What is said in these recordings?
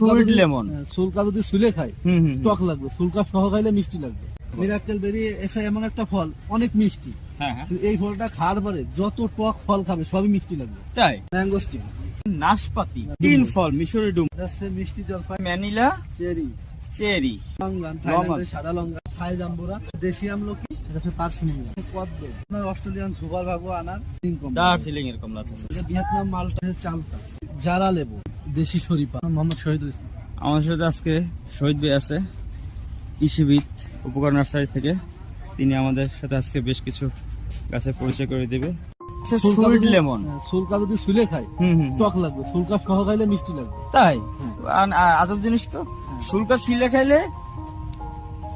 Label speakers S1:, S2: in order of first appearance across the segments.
S1: Sweet lemon
S2: হ্যাঁ, সুলকা যদি সুলে খায় টক লাগবে। সুলকা সহ খাইলে মিষ্টি লাগবে। মিরাক্কেল বেরি এসে এমন একটা ফল অনেক মিষ্টি।
S1: হ্যাঁ হ্যাঁ।
S2: এই ফলটা খাওয়ার পরে যত টক ফল খাবে সবই মিষ্টি লাগবে।
S1: তাই?
S2: ম্যাঙ্গোস্টিন
S1: নাশপাতি। তিন ফল মিশরি ডুম।
S2: মিষ্টি জলপাই।
S1: Manila
S2: cherry.
S1: চেরি।
S2: সাদা লঙ্কা থাই জাম্বুরা। দেশি আমলকি। অস্ট্রেলিয়ান সুপার ভাগো আনার
S1: দার্জিলিং এর কমলা
S2: ভিয়েতনাম মালটা জারা লেবু। দেশি শরীফা। মোহাম্মদ শহীদুল ইসলাম।
S1: আমার সাথে আজকে শহীদ ভাই আছে কৃষিবিদ উপকার নার্সারি থেকে। তিনি আমাদের সাথে আজকে বেশ কিছু গাছের পরিচয় করে দেবে।
S2: সুলকা
S1: সুইট লেমন।
S2: হ্যাঁ, সুলকা যদি সুলে খায়
S1: হুম হুম
S2: টক লাগবে। সুলকা সহ খাইলে মিষ্টি লাগবে।
S1: তাই? আজব জিনিস তো। শুল্কা ছিলে খাইলে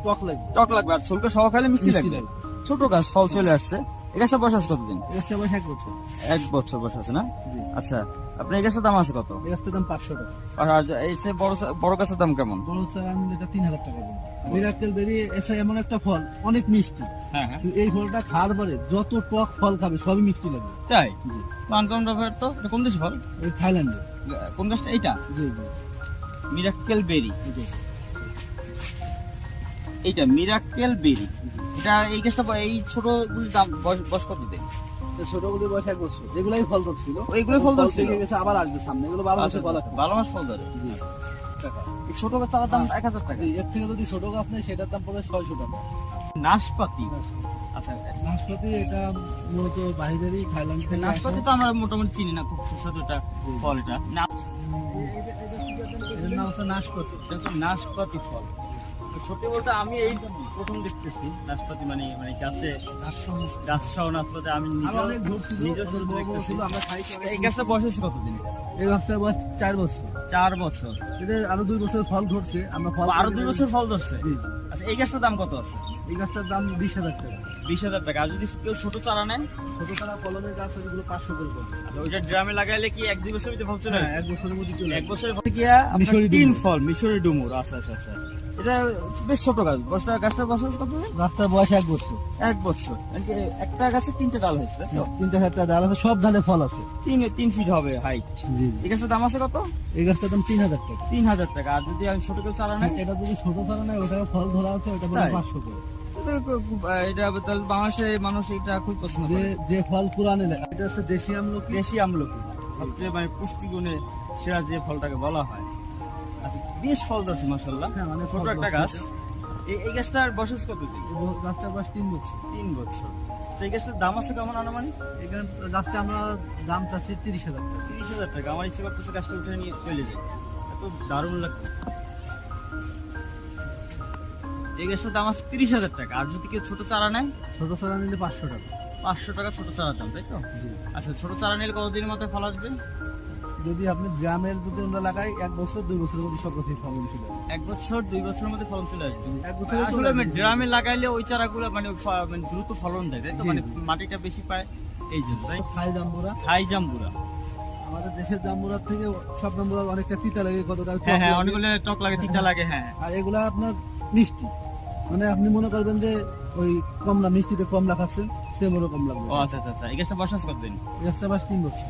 S2: টক লাগবে।
S1: টক লাগবে আর সহ খাইলে মিষ্টি লাগবে। ছোট গাছ ফল চলে আসছে। কতদিন?
S2: বয়স এক বছর।
S1: এক বছর না? আচ্ছা আপনার এই গাছের দাম আছে কত?
S2: এই গাছটার দাম পাঁচশো টাকা।
S1: আর এই সে বড় বড় গাছের দাম কেমন?
S2: বড় চারা নিলে এটা তিন হাজার টাকা মিরাক্কেল বেরি এসে এমন একটা ফল অনেক মিষ্টি।
S1: হ্যাঁ হ্যাঁ।
S2: এই ফলটা খাওয়ার পরে যত টক ফল খাবে সবই মিষ্টি লাগবে।
S1: তাই? আনকমন ব্যাপার তো এটা কোন দেশি ফল?
S2: এই থাইল্যান্ডে
S1: কোন গাছটা এইটা?
S2: জি জি।
S1: মিরাক্কেল বেরি
S2: এই
S1: এইটা মিরাক্কেল বেরি এটা এই গাছটা এই ছোট দাম বয়স- কত
S2: এই ছোটগুলি বয়স এক বছর ফল ধরছিল
S1: ওইগুলোই ফল ধরছিল?
S2: গেছে আবার আসবে সামনে এগুলো বারো বছর ফল আছে।
S1: বারো মাস ফল ধরে? ছোট গাছ তার দাম এক হাজার টাকা।
S2: এর থেকে যদি ছোট গাছ নেই সেটার দাম পড়বে ছয়শো টাকা।
S1: নাশপাতি? আচ্ছা
S2: নাশপাতি এটা মূলত বাইরেরই থাইল্যান্ড থেকে
S1: নাশপাতি তো আমরা মোটামুটি চিনি না খুব সুস্বাদু একটা ফল এটা
S2: নাশপাতি।
S1: এটা তো নাশপাতি ফল। সত্যি বলতে আমি এই প্রথম দেখতেছি নাশপাতি মানে মানে গাছে
S2: তার
S1: গাছ সহ নাশপাতি আমি এই গাছটা বয়স কতদিন
S2: এই গাছটার বয়স চার বছর।
S1: চার বছর।
S2: এদের আরও দুই বছর ফল ধরছে আমরা ফল
S1: আরও দুই বছর ফল ধরছে? আচ্ছা এই গাছটার দাম কত আছে?
S2: এই গাছটার দাম বিশ হাজার টাকা।
S1: বিশ হাজার টাকা। আর যদি কেউ ছোট চারা নেয়?
S2: ছোট চারা কলমের গাছ ওইগুলো পাঁচশো করে
S1: আচ্ছা, ওইটা ড্রামে লাগাইলে কি এক দুই বছর ভিতরে ফল চলে?
S2: হ্যাঁ এক বছরের মধ্যে চলে।
S1: এক বছরের পরে কি
S2: মিশরি
S1: তিন ফল মিশরি ডুমুর। আচ্ছা আচ্ছা আচ্ছা। এটা বেশ ছোট গাছ। বসটা গাছটার বছর কত?
S2: গাছটার বয়স এক বছর।
S1: এক বছর। মানে একটা গাছে তিনটে ডাল হয়েছে?
S2: তিনটা চারটা ডাল আছে সব ধানে ফল আছে।
S1: তিন তিন ফিট হবে হাইট এই গাছের দাম আছে কত?
S2: এই গাছটার দাম তিন হাজার টাকা।
S1: তিন হাজার টাকা। আর যদি আমি ছোট কেউ চারা নেয়?
S2: এটা যদি ছোট তারা নেয় ওটা ফল ধরা আছে ওটা? পাঁচশো করে।
S1: এটা তাহলে বাংলাদেশে মানুষ এটা খুব পছন্দ
S2: যে
S1: করে।
S2: যে ফল পুরানে লেখা। এটা হচ্ছে দেশি আমলকি।
S1: দেশি আমলকি। সবচেয়ে মানে পুষ্টিগুণে সেরা যে ফলটাকে বলা হয়। বেশ ফল ধরছে মাসাল্লাহ
S2: হ্যাঁ,
S1: ছোট একটা গাছ। এই গাছটার বয়স কত
S2: গাছটার বয়স তিন বছর।
S1: তিন বছর। সেই গাছটার দাম আছে কেমন আনুমানিক?
S2: এখানে গাছটা আমরা দাম চাচ্ছি তিরিশ হাজার টাকা।
S1: তিরিশ হাজার টাকা। আমার ইচ্ছে করতেছে গাছটা উঠে নিয়ে চলে যায় এত দারুণ লাগছে। এই গাছটার দাম আছে তিরিশ হাজার টাকা। আর যদি কেউ ছোট চারা নেয়?
S2: ছোট চারা নিলে পাঁচশো টাকা।
S1: পাঁচশো টাকা ছোট চারার দাম তাই তো? আচ্ছা ছোট চারা নিলে কতদিনের মধ্যে ফল আসবে?
S2: যদি আপনি গ্রামের যদি আমরা লাগাই এক বছর দুই বছরের মধ্যে সব গাছের ফল চলে আসবে।
S1: এক বছর দুই বছরের মধ্যে ফলন চলে আসবে
S2: এক বছরে
S1: আসলে
S2: আসবে।
S1: ড্রামে লাগাইলে ওই চারাগুলো মানে মানে দ্রুত ফলন দেয় তাই তো? মানে মাটিটা বেশি পায় এই জন্য তাই?
S2: থাই জাম্বুরা।
S1: হাই জাম্বুরা।
S2: আমাদের দেশের জাম্বুরার থেকে সব জাম্বুরা অনেকটা তিতা লাগে কতটা
S1: হ্যাঁ হ্যাঁ অনেকগুলো টক লাগে তিতা লাগে হ্যাঁ।
S2: আর এগুলা আপনার মিষ্টি। মানে আপনি মনে করবেন যে ওই কমলা মিষ্টিতে কমলা খাচ্ছেন সেম ওরকম লাগবে
S1: ও আচ্ছা আচ্ছা আচ্ছা। এই গাছটা বসাস কতদিন?
S2: এই গাছটা বাস তিন বছর।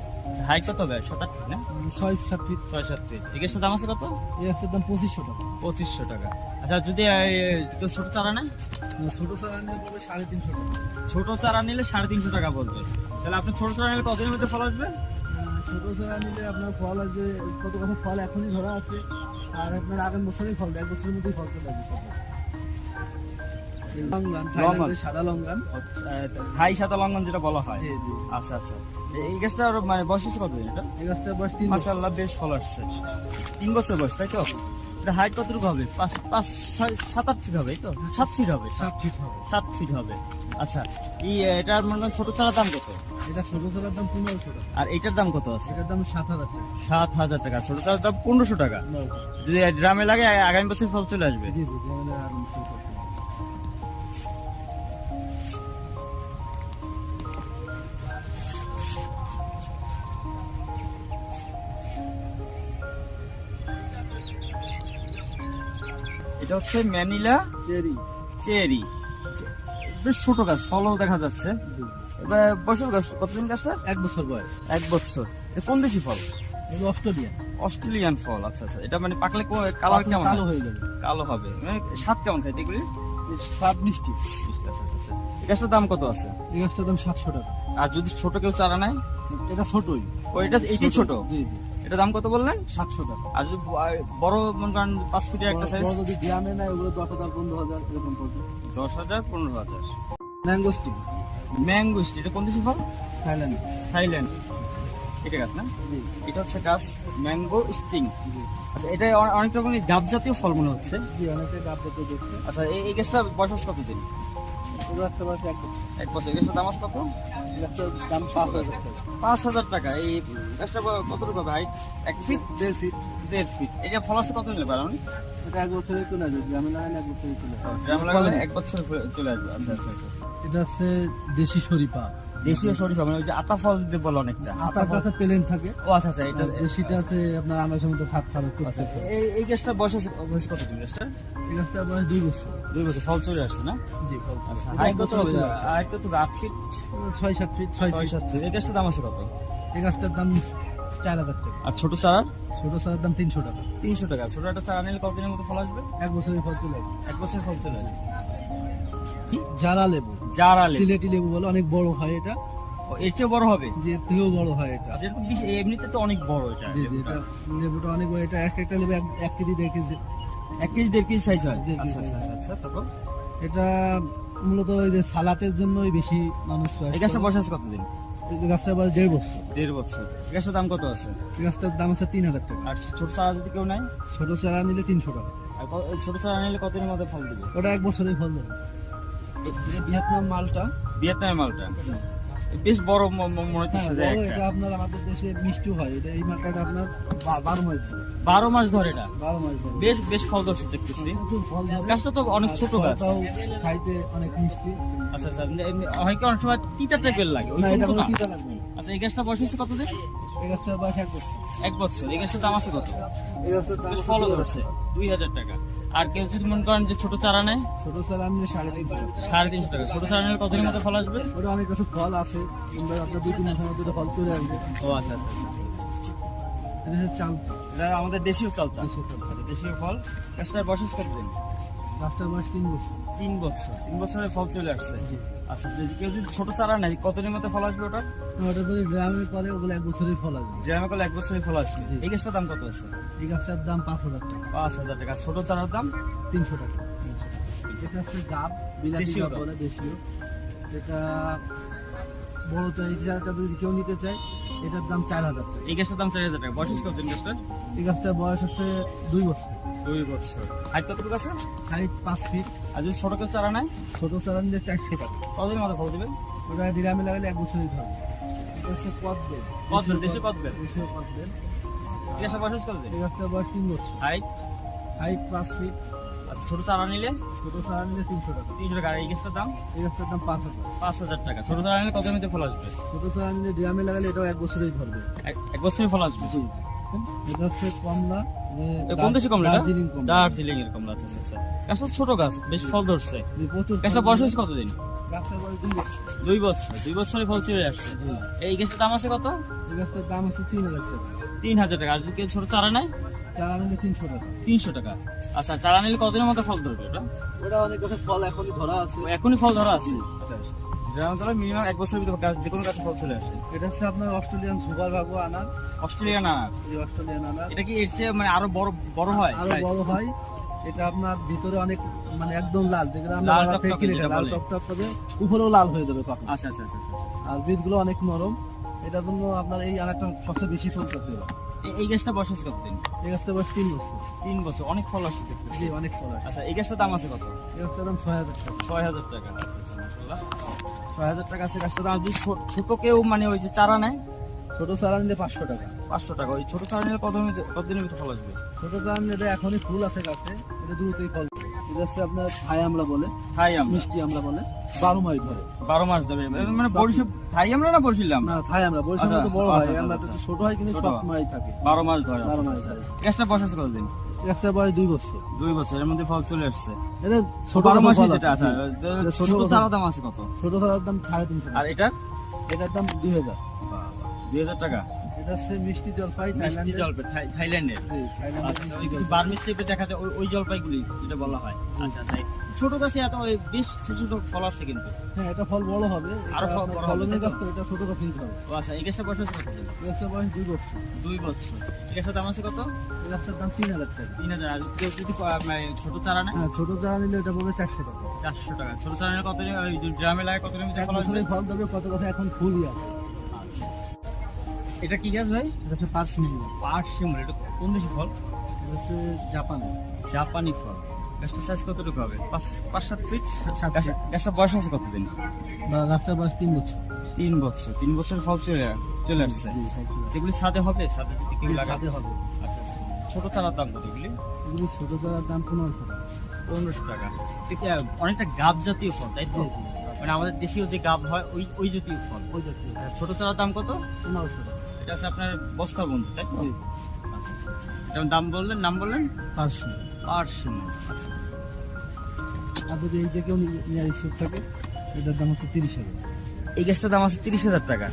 S1: হাইট কত হবে সাত আট না
S2: ছয় সাত ফিট
S1: ছয় সাত ফিট এই দাম আছে কত
S2: এই দাম পঁচিশশো টাকা।
S1: পঁচিশশো টাকা। আচ্ছা যদি কেউ ছোট চারা নেয়?
S2: ছোট চারা নিয়ে পড়বে সাড়ে তিনশো টাকা।
S1: ছোট চারা নিলে সাড়ে তিনশো টাকা পড়বে তাহলে আপনি ছোট চারা নিলে কতদিনের মধ্যে ফল আসবে?
S2: ছোট চারা নিলে আপনার ফল আসবে কত কথা ফল এখনই ধরা আছে। আর আপনার আগামী বছরেই ফল দেয় এক বছরের মধ্যেই ফল চলে আসবে। সাদা
S1: সাদা যেটা বলা হয়। আচ্ছা আচ্ছা। এই- গাছটা মানে বয়স কতদিন এটা?
S2: এই গাছটার বয়স তিন
S1: বেশ ফল আসছে। তিন বছর বয়স তাই তো? এটা হাইট কতটুকু হবে? পাঁচ পাঁচ সাত আট ফিট হবে তো? সাত ফিট হবে
S2: সাত। ফিট হবে।
S1: সাত ফিট হবে। আচ্ছা এই এটার মনে ছোট চারার দাম কত?
S2: এটা ছোট চারার দাম পনেরোশো টাকা।
S1: আর এটার দাম কত আছে?
S2: এটার দাম সাত হাজার টাকা।
S1: সাত হাজার টাকা। ছোট চারার দাম পনেরোশো টাকা। যদি ড্রামে লাগে আগামী বছর ফল চলে আসবে। এটা হচ্ছে ম্যানিলা
S2: চেরি।
S1: চেরি। বেশ ছোট গাছ ফলও দেখা যাচ্ছে। এবার বছর গাছ কতদিন গাছটা?
S2: এক বছর বয়স।
S1: এক বছর। কোন দেশি ফল?
S2: এগুলো অস্ট্রেলিয়া
S1: অস্ট্রেলিয়ান। ফল আচ্ছা আচ্ছা। এটা মানে পাকলে কালার কেমন
S2: কালো
S1: হয়ে
S2: যাবে।
S1: কালো হবে। মানে স্বাদ কেমন খাইতে এগুলি
S2: স্বাদ মিষ্টি।
S1: আচ্ছা আচ্ছা আচ্ছা। এই গাছটার দাম কত আছে?
S2: এই গাছটার দাম সাতশো টাকা।
S1: আর যদি ছোট কেউ চারা নেয়?
S2: এটা ছোটই।
S1: ও এটা এইটাই ছোট?
S2: জি জি।
S1: এটা দাম কত বললেন?
S2: সাতশো টাকা।
S1: আর যদি বড় মনে করেন পাঁচ ফিটের একটা সাইজ
S2: যদি গ্রামে নেয় ওগুলো দশ হাজার পনেরো হাজার এরকম পড়বে।
S1: দশ হাজার পনেরো হাজার।
S2: ম্যাঙ্গো স্টিক
S1: ম্যাঙ্গো এটা কোন দেশি ফল?
S2: থাইল্যান্ড।
S1: থাইল্যান্ড। এটা গাছ না? এটা হচ্ছে গাছ ম্যাঙ্গো স্টিং। আচ্ছা এটা অনেক রকমের ডাব জাতীয় ফল মনে হচ্ছে।
S2: জি ডাব জাতীয় দেখতে
S1: আচ্ছা এই গাছটা বয়স কত দিন
S2: এক বছর।
S1: এক বছর। এই গাছটার দাম কত?
S2: দাম পাঁচ হাজার
S1: পাঁচ হাজার টাকা। এই গাছটা কতটুকু ভাই? এক ফিট?
S2: দেড় ফিট।
S1: দেড় ফিট। এটা ফল আসতে কত নিলে পারেন
S2: এটা এক বছরে চলে আসবে গ্রামে লাগালে এক বছরে চলে আসবে।
S1: গ্রামে লাগালে এক বছর চলে আসবে। আচ্ছা আচ্ছা আচ্ছা।
S2: এটা হচ্ছে দেশি শরীফা
S1: দেশীয় শরীফা মানে ওই যে আতা ফল দিতে বলে অনেকটা।
S2: আটা কাছে প্লেন থাকে।
S1: ও আচ্ছা আচ্ছা এটা
S2: দেশিটা আছে আপনার আনাজের মধ্যে সাত খারাপ করতে
S1: আচ্ছা, এই এই গাছটা বয়স আছে বয়স কত দিন গাছটা
S2: এই গাছটার বয়স দুই বছর।
S1: দুই বছর ফল চলে আসছে না?
S2: জি ফল
S1: আচ্ছা হাইট কত হবে। হাইট কত? আট ফিট?
S2: ছয় সাত ফিট ছয়
S1: সাত ফিট। এই গাছটার দাম আছে কত?
S2: এই গাছটার দাম চার হাজার টাকা।
S1: আর ছোট চারা
S2: ছোট সারের দাম তিনশো টাকা।
S1: তিনশো টাকা। ছোট একটা চারা নিলে কতদিনের মতো ফল আসবে?
S2: এক বছরের ফল চলে আসবে।
S1: এক বছর ফল চলে আসবে। কি?
S2: জারা লেবু।
S1: জারা লেবু।
S2: সিলেটি লেবু বলে অনেক বড় হয় এটা।
S1: এর চেয়ে বড় হবে?
S2: যে থেকেও বড় হয় এটা।
S1: আচ্ছা, এমনিতে তো অনেক বড় এটা
S2: জি জি
S1: লেবুটা।
S2: এটা লেবুটা অনেক বড়। এটা এক একটা লেবু এক- কেজি দেড় কেজি।
S1: এক কেজি দেড় কেজি সাইজ হয়? আচ্ছা আচ্ছা আচ্ছা, আচ্ছা তারপর?
S2: এটা মূলত ওই যে সালাতের জন্যই বেশি মানুষ
S1: এই গাছটা আছে কতদিন?
S2: এই গাছটার বয়স দেড় বছর।
S1: দেড় বছর। গাছটার দাম কত আছে?
S2: গাছটার দাম আছে তিন হাজার টাকা।
S1: আর ছোট চারা যদি কেউ নেয়?
S2: ছোট চারা নিলে তিনশো টাকা।
S1: আর ছোট চারা নিলে কতদিনের মধ্যে ফল দিবে?
S2: ওটা এক বছরেই ফল দেবে। ভিয়েতনাম মালটা?
S1: ভিয়েতনামের মালটা। বেশ বড় মনে
S2: হ্যাঁ,
S1: হচ্ছে যে
S2: বড়,
S1: একটা।
S2: এটা আপনার আমাদের দেশে মিষ্টি হয়। এটা এই মালটাটা আপনার বারো মাস ধরে।
S1: বারো মাস ধরে এটা।
S2: বারো মাস ধরে।
S1: বেশ বেশ ফল ধরছে দেখতেছি।
S2: ফল ধরে।
S1: গাছটা তো অনেক ছোট গাছ।
S2: খাইতে অনেক মিষ্টি।
S1: আচ্ছা আচ্ছা এমনি- এমনি অনেকে সময় তিতা টাইপের লাগে?
S2: না এটা কোনো তিতা লাগবে
S1: আচ্ছা এই গাছটা বয়স হচ্ছে কতদিন?
S2: এই গাছটার বয়স এক বছর।
S1: এক বছর। এই গাছটার দাম আছে কত?
S2: এই গাছটার দাম
S1: ফলও ধরছে। দুই হাজার টাকা। আর কেউ যদি মনে করেন যে ছোট চারা নেয়?
S2: ছোট চারা নিলে সাড়ে তিনশো
S1: সাড়ে তিনশো টাকা। ছোট চারা নিলে কতদিনের মধ্যে ফল আসবে?
S2: ওটা অনেক কিছু ফল আছে। সুন্দর আপনার দুই তিন মাসের মধ্যে ফল চলে আসবে।
S1: ও আচ্ছা আচ্ছা আচ্ছা, আচ্ছা।
S2: এটা চাল
S1: এটা আমাদের দেশীয় চালতা
S2: দেশীয় চাল।
S1: দেশীয় ফল। গাছটার বয়স কতদিন?
S2: গাছটার বয়স তিন বছর।
S1: তিন বছর। তিন বছরের ফল চলে আসছে।
S2: জি।
S1: আচ্ছা যদি কেউ যদি ছোট চারা নেয় কতদিনের মধ্যে ফল আসবে ওটা?
S2: ওটা যদি গ্রামে করে ওগুলো এক বছরেই ফল আসবে।
S1: গ্রামে করলে এক বছরই ফল আসবে। এই গাছটার দাম কত আছে?
S2: এই গাছটার দাম পাঁচ হাজার টাকা।
S1: পাঁচ হাজার টাকা। ছোট চারার দাম?
S2: তিনশো টাকা। এটা হচ্ছে গাব বিলাতি গাব। বলে দেশীয়। এটা বড় চাই এটা যদি কেউ নিতে চায় এটার দাম চার হাজার টাকা।
S1: এই গাছটার দাম চার হাজার টাকা। বয়স কতদিন গাছটার?
S2: এই গাছটার বয়স হচ্ছে দুই বছর।
S1: দুই বছর। হাইট কতটুকু আছে?
S2: হাইট পাঁচ ফিট।
S1: আর যদি ছোট কেউ চারা নেয়?
S2: ছোট চারা নিলে চারশো টাকা
S1: কতদিনের মধ্যে ফল দিবে
S2: ওটা ডিরামে লাগালে এক বছরই ধরবে। এটা হচ্ছে কদবেল
S1: কদবেল, দেশীয় কদবেল।
S2: দেশীয় কদবেল
S1: এই গাছটার বয়স কতদিন?
S2: এই গাছটার বয়স তিন বছর।
S1: হাইট?
S2: হাইট পাঁচ ফিট।
S1: ছোট চারা নিলে?
S2: ছোট চারা নিলে তিনশো টাকা।
S1: তিনশো টাকা। আর এই গাছটার দাম?
S2: এই গাছটার দাম পাঁচ হাজার।
S1: পাঁচ হাজার টাকা। ছোট চারা নিলে কত মধ্যে ফল আসবে?
S2: ছোট চারা নিলে ডিরামে লাগালে এটাও এক বছরই ধরবে।
S1: এক- বছরের ফল আসবে?
S2: এটা হচ্ছে কমলা
S1: এ কোন দেশে কমলা
S2: দার্জিলিং কমলা।
S1: দার্জিলিং এর কমলা আচ্ছা আচ্ছা আচ্ছা। গাছটা ছোট গাছ বেশ ফল ধরছে। গাছটা বয়স হয়েছে কতদিন?
S2: দুই বছর।
S1: দুই বছর। বছরে ফল চলে আসছে। এই গাছটার দাম আছে কত?
S2: এই গাছটার দাম হচ্ছে তিন হাজার টাকা।
S1: তিন হাজার টাকা। আর যদি কেউ ছোট চারা নেয়?
S2: চারা নিলে তিনশো টাকা।
S1: তিনশো টাকা। আচ্ছা চারা নিলে কতদিনের মধ্যে ফল ধরবে ওটা?
S2: ওটা অনেক ফল এখনই ধরা আছে।
S1: এখনই ফল ধরা আছে? আচ্ছা মিনিমাম এক বছরের ভিতরে গাছ যে কোনো গাছে ফল চলে আসে।
S2: এটা হচ্ছে আপনার অস্ট্রেলিয়ান সুপার ভাগো আনার।
S1: অস্ট্রেলিয়ান আনার?
S2: অস্ট্রেলিয়ান আনার।
S1: এটা কি এর চেয়ে মানে আরও বড় বড় হয়?
S2: আরও বড় হয়। এটা আপনার ভিতরে অনেক মানে একদম লাল। দেখলে আমরা বাজার থেকে কিনে খাই, লাল টক টক করে উপরেও লাল হয়ে যাবে পাকা
S1: আচ্ছা আচ্ছা আচ্ছা আচ্ছা।
S2: আর বীজগুলো অনেক নরম। এটার জন্য আপনার এই আনারটা সবচেয়ে বেশি ফল করতে হবে।
S1: এই- গাছটা বয়স আছে কতদিন?
S2: এই গাছটা বয়স তিন বছর।
S1: তিন বছর। অনেক ফল আসছে
S2: জি অনেক ফল
S1: আচ্ছা এই গাছটার দাম আছে কত?
S2: এই গাছটার দাম ছয় হাজার টাকা।
S1: ছয় হাজার টাকা। আচ্ছা, আচ্ছা, ছয় হাজার টাকা আছে গাছটা দাম। যদি ছোট- ছোট কেউ মানে ওই যে চারা নেয়?
S2: ছোট চারা নিলে পাঁচশো টাকা।
S1: পাঁচশো টাকা। ওই ছোট চারা নিলে কত কতদিনের ভিতরে ফল আসবে?
S2: ছোট চারা নিলে এখনই ফুল আছে গাছে এটা দ্রুতই ফল। এটা হচ্ছে আপনার থাই আমরা বলে
S1: থাই আমরা
S2: মিষ্টি আমরা বলে বারো মাস ধরে।
S1: বারো মাস ধরে। মানে বরিশাল থাই আমরা না বরিশাল
S2: না থাই বরিশাল
S1: আচ্ছা,
S2: তো বড় হয়
S1: আচ্ছা,
S2: আমরা
S1: আচ্ছা,
S2: তো ছোট হয় কিন্তু সব। মাস থাকে।
S1: বারো মাস ধরে
S2: বারো
S1: আচ্ছা,
S2: মাস
S1: আচ্ছা।
S2: ধরে।
S1: গাছটা আছে কতদিন?
S2: বয়স দুই বছর।
S1: দুই বছর এর মধ্যে ফল চলে আসছে।
S2: এটা ছোট
S1: বারো মাসে যেটা
S2: আছে। এটা
S1: ছোট
S2: ছোট
S1: দাম আছে কত?
S2: ছোট চারার দাম সাড়ে তিনশো
S1: আর এটার
S2: এটার দাম দুই হাজার।
S1: দুই হাজার টাকা?
S2: এটা হচ্ছে মিষ্টি জলপাই
S1: মিষ্টি জলপাই থাইল্যান্ডের? আচ্ছা ওই টাইপের দেখা যায় জলপাইগুলি যেটা বলা হয়। আচ্ছা তাই ছোট গাছে এত ওই বেশ ছোট ছোট ফল আসছে কিন্তু।
S2: হ্যাঁ এটা ফল বড় হবে। আরও
S1: ফল বড় হবে,
S2: গাছ তো এটা ছোট গাছ নিতে হবে।
S1: ও আচ্ছা এই গাছটা বয়স কতদিন?
S2: এই গাছের বয়স দুই বছর।
S1: দুই বছর। এই গাছটার দাম আছে কত?
S2: এই গাছটার দাম তিন হাজার টাকা।
S1: তিন হাজার। আর যদি মানে ছোট চারা নেয়?
S2: হ্যাঁ ছোট চারা নিলে এটা পড়বে চারশো টাকা।
S1: চারশো টাকা। ছোট চারা নিলে কত ওই যে ড্রামে লাগে কত ফল
S2: ফল দেবে কত কথা এখন ফুলই আছে।
S1: এটা কি গাছ ভাই?
S2: এটা হচ্ছে পার্সিমন
S1: পাট শিমুল এটা কোন দেশি ফল?
S2: এটা হচ্ছে জাপানে।
S1: জাপানি ফল। গাছটার সাইজ কতটুকু হবে? পাঁচ পাঁচ সাত ফিট
S2: সাত
S1: গাছ- গাছটার বয়স আছে কতদিন?
S2: গাছটার বয়স তিন বছর।
S1: তিন বছর। তিন বছর ফল চলে চলে আসছে। যেগুলি ছাদে হবে ছাদে যদি কেউ লাগাতে
S2: হবে।
S1: আচ্ছা আচ্ছা। ছোট চারার দাম কত এগুলি?
S2: এগুলি ছোট চারার দাম পনেরোশো টাকা।
S1: পনেরোশো টাকা। অনেকটা গাব জাতীয় ফল তাই তো। মানে আমাদের দেশীয় যে গাব হয় ওই ওই জাতীয় ফল।
S2: ওই জাতীয়।
S1: আর ছোট চারার দাম কত?
S2: পনেরোশো টাকা।
S1: এটা আছে আপনার বস্তা বন্ধু তাই তো? আচ্ছা আচ্ছা আচ্ছা। এটার দাম বললেন নাম বললেন?
S2: পার্সিমন
S1: আচ্ছা।
S2: আর যদি এই যে কেউ নিয়ে নিয়ে থাকে এটার দাম হচ্ছে তিরিশ হাজার।
S1: এই গাছটার দাম আছে তিরিশ হাজার টাকা।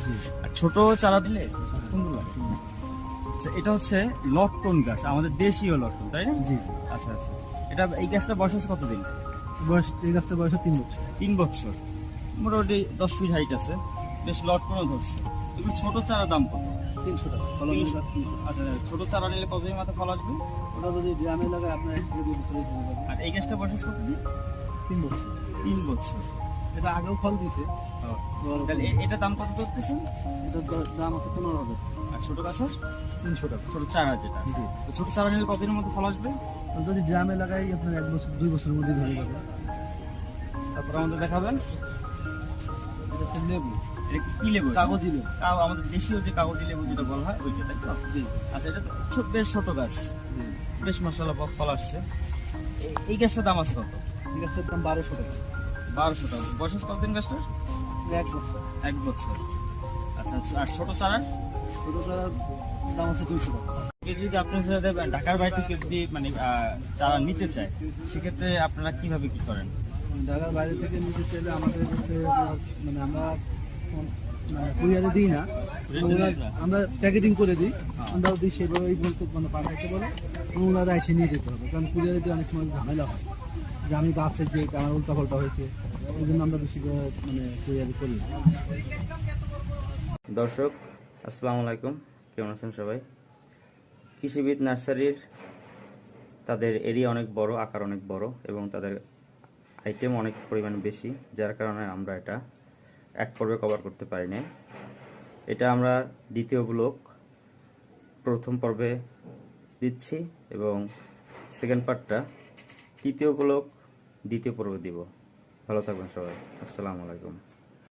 S1: আর ছোট চারা দিলে সুন্দর লাগে আচ্ছা, এটা হচ্ছে লটকন গাছ আমাদের দেশীয় লটকন তাই না?
S2: জি।
S1: আচ্ছা আচ্ছা। এটা এই গাছটা বয়স আছে কতদিন?
S2: বয়স এই গাছটার বয়স তিন বছর।
S1: তিন বছর। মোটামুটি দশ ফিট হাইট আছে। বেশ লটকনও ধরছে। এগুলো ছোট চারা দাম কত?
S2: তিনশো টাকা। গাছ তিনশো।
S1: আচ্ছা ছোট চারা নিলে কতদিন মাথা ফল আসবে?
S2: ওটা যদি ড্রামে লাগায় আপনার এক থেকে দুই বছরের জন্য
S1: আর এই গাছটা বয়স কতদিন?
S2: তিন বছর।
S1: তিন বছর।
S2: এটা আগেও ফল দিছে
S1: তাহলে এটা দাম কত ধরতেছেন?
S2: এটার দাম আছে পনেরো হাজার।
S1: আর ছোট গাছের?
S2: তিনশো টাকা।
S1: ছোট চারা যেটা। ছোট চারা নিলে কতদিনের মধ্যে ফল আসবে?
S2: যদি ড্রামে লাগাই আপনার এক বছর দুই বছরের মধ্যে ধরে যাবে।
S1: তারপর আমাদের দেখাবেন।
S2: এটা লেবু।
S1: এটা কি- লেবু?
S2: কাগজি
S1: আমাদের দেশীয় যে কাগজি লেবু যেটা বলা হয় ওইটা তাই তো
S2: জি।
S1: আচ্ছা এটা ছোট বেশ ছোট গাছ।
S2: জি।
S1: বেশ মশলা ফল আসছে। এই- গাছটার দাম আছে কত?
S2: এই গাছটার দাম বারোশো টাকা।
S1: বারোশো টাকা। বয়স আছে কতদিন গাছটার?
S2: এক বছর।
S1: এক বছর। আচ্ছা আচ্ছা আর ছোট চারা?
S2: ছোটো চারার দাম আছে দুইশো টাকা।
S1: যদি আপনার সাথে ঢাকার বাইরে থেকে যদি মানে চারা নিতে চায় সেক্ষেত্রে আপনারা কীভাবে কি করেন?
S2: ঢাকার বাইরে থেকে নিতে চাইলে আমাদের হচ্ছে মানে আমরা কুরিয়ারে দিই না। আমরা প্যাকেটিং করে দিই। আমরা দিই সেভাবে, এই বলতে মানে পাঠাইতে বলে ওনারা এসে নিয়ে যেতে হবে, কারণ কুরিয়ারে দিয়ে অনেক সময় ঝামেলা হয়। যে আমি গাছের যে আমার উল্টা পাল্টা হয়েছে ওই জন্য আমরা বেশি করে মানে কুরিয়ারে করি
S1: দর্শক, আসসালামু আলাইকুম। কেমন আছেন সবাই? কৃষিবিদ নার্সারির তাদের এরিয়া অনেক বড়, আকার অনেক বড় এবং তাদের আইটেম অনেক পরিমাণ বেশি, যার কারণে আমরা এটা এক পর্বে কভার করতে পারি না এটা আমরা দ্বিতীয় ব্লক প্রথম পর্বে দিচ্ছি এবং সেকেন্ড পার্টটা তৃতীয় ব্লক দ্বিতীয় পর্বে দিব। ভালো থাকবেন সবাই। আসসালামু আলাইকুম।